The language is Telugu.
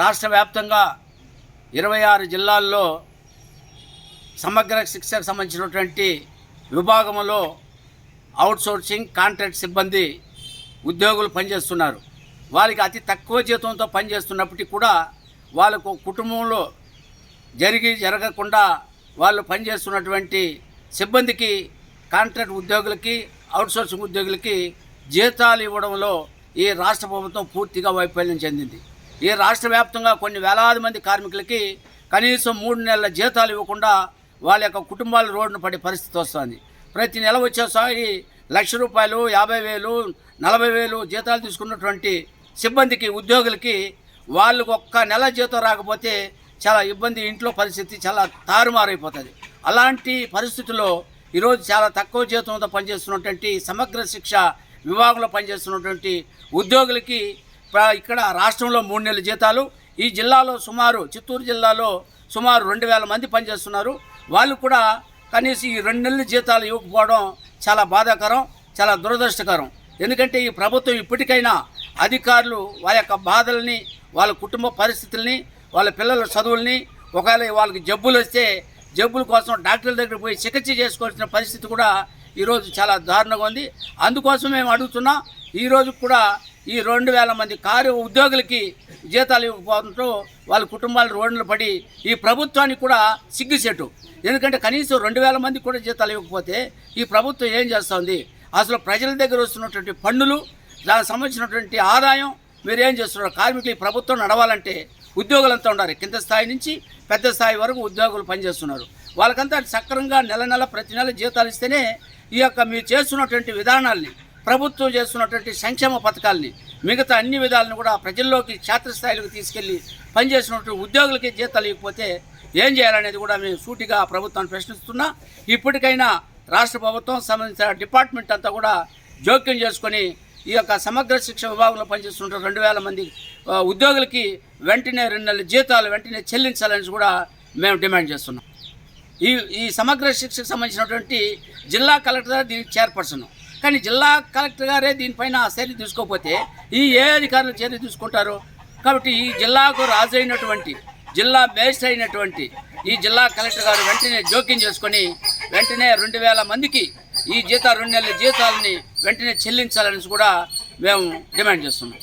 రాష్ట్ర వ్యాప్తంగా ఇరవై ఆరు జిల్లాల్లో సమగ్ర శిక్షకు సంబంధించినటువంటి విభాగంలో అవుట్సోర్సింగ్ కాంట్రాక్ట్ సిబ్బంది ఉద్యోగులు పనిచేస్తున్నారు. వాళ్ళకి అతి తక్కువ జీతంతో పనిచేస్తున్నప్పటికీ కూడా వాళ్ళకు కుటుంబంలో జరిగి జరగకుండా వాళ్ళు పనిచేస్తున్నటువంటి సిబ్బందికి కాంట్రాక్ట్ ఉద్యోగులకి అవుట్సోర్సింగ్ ఉద్యోగులకి జీతాలు ఇవ్వడంలో ఈ రాష్ట్ర ప్రభుత్వం పూర్తిగా వైఫల్యం చెందింది. ఈ రాష్ట్ర వ్యాప్తంగా కొన్ని వేలాది మంది కార్మికులకి కనీసం మూడు నెలల జీతాలు ఇవ్వకుండా వాళ్ళ యొక్క కుటుంబాలు రోడ్డున పడే పరిస్థితి వస్తుంది. ప్రతి నెల వచ్చేసారి లక్ష రూపాయలు యాభై వేలు నలభై వేలు జీతాలు తీసుకున్నటువంటి సిబ్బందికి ఉద్యోగులకి వాళ్ళకు ఒక్క నెల జీతం రాకపోతే చాలా ఇబ్బంది ఇంట్లో పరిస్థితి చాలా తారుమారైపోతుంది. అలాంటి పరిస్థితుల్లో ఈరోజు చాలా తక్కువ జీతంతో పనిచేస్తున్నటువంటి సమగ్ర శిక్ష విభాగంలో పనిచేస్తున్నటువంటి ఉద్యోగులకి ఇక్కడ రాష్ట్రంలో మూడు నెలల జీతాలు. ఈ జిల్లాలో సుమారు చిత్తూరు జిల్లాలో సుమారు రెండు వేల మంది పనిచేస్తున్నారు. వాళ్ళు కూడా కనీసం ఈ రెండు నెలల జీతాలు ఇవ్వకపోవడం చాలా బాధాకరం చాలా దురదృష్టకరం. ఎందుకంటే ఈ ప్రభుత్వం ఇప్పటికైనా అధికారులు వారి యొక్క బాధల్ని వాళ్ళ కుటుంబ పరిస్థితుల్ని వాళ్ళ పిల్లల చదువుల్ని ఒకవేళ వాళ్ళకి జబ్బులు వస్తే జబ్బుల కోసం డాక్టర్ల దగ్గర పోయి చికిత్స చేసుకోవాల్సిన పరిస్థితి కూడా ఈరోజు చాలా దారుణంగా ఉంది. అందుకోసం మేము అడుగుతున్నాం ఈరోజు కూడా ఈ రెండు వేల మంది కారు ఉద్యోగులకి జీతాలు ఇవ్వకపోవడంతో వాళ్ళ కుటుంబాలు రోడ్లు పడి ఈ ప్రభుత్వానికి కూడా సిగ్గుచెట్టు ఎందుకంటే కనీసం రెండు వేల మంది కూడా జీతాలు ఇవ్వకపోతే ఈ ప్రభుత్వం ఏం చేస్తుంది? అసలు ప్రజల దగ్గర వస్తున్నటువంటి పన్నులు దానికి సంబంధించినటువంటి ఆదాయం మీరు ఏం చేస్తున్నారు? కార్మికులు ఈ ప్రభుత్వం నడవాలంటే ఉద్యోగులంతా ఉండాలి. కింద స్థాయి నుంచి పెద్ద స్థాయి వరకు ఉద్యోగులు పనిచేస్తున్నారు. వాళ్ళకంతా సక్రమంగా నెల నెల ప్రతి నెల జీతాలు ఇస్తేనే ఈ యొక్క మీరు చేస్తున్నటువంటి విధానాల్ని ప్రభుత్వం చేస్తున్నటువంటి సంక్షేమ పథకాల్ని మిగతా అన్ని విధాలను కూడా ప్రజల్లోకి క్షేత్రస్థాయిలకు తీసుకెళ్ళి పనిచేసినటువంటి ఉద్యోగులకి జీతాలు ఇవ్వకపోతే ఏం చేయాలనేది కూడా మేము సూటిగా ప్రభుత్వాన్ని ప్రశ్నిస్తున్నా. ఇప్పటికైనా రాష్ట్ర ప్రభుత్వం సంబంధించిన డిపార్ట్మెంట్ అంతా కూడా జోక్యం చేసుకొని ఈ యొక్క సమగ్ర శిక్ష విభాగంలో పనిచేస్తున్న రెండు వేల మంది ఉద్యోగులకి వెంటనే రెండు నెలల జీతాలు వెంటనే చెల్లించాలని కూడా మేము డిమాండ్ చేస్తున్నాం. ఈ ఈ సమగ్ర శిక్షకు సంబంధించినటువంటి జిల్లా కలెక్టర్ దీనికి చైర్పర్సన్. కానీ జిల్లా కలెక్టర్ గారే దీనిపైన చర్య తీసుకోకపోతే ఈ ఏ అధికారులు చర్య తీసుకుంటారు? కాబట్టి ఈ జిల్లాకు రాజు అయినటువంటి జిల్లా బేస్డ్ అయినటువంటి ఈ జిల్లా కలెక్టర్ గారు వెంటనే జోక్యం చేసుకొని వెంటనే రెండు వేల మందికి ఈ జీతాలు రెండు నెలల జీతాలని వెంటనే చెల్లించాలని కూడా మేము డిమాండ్ చేస్తున్నాం.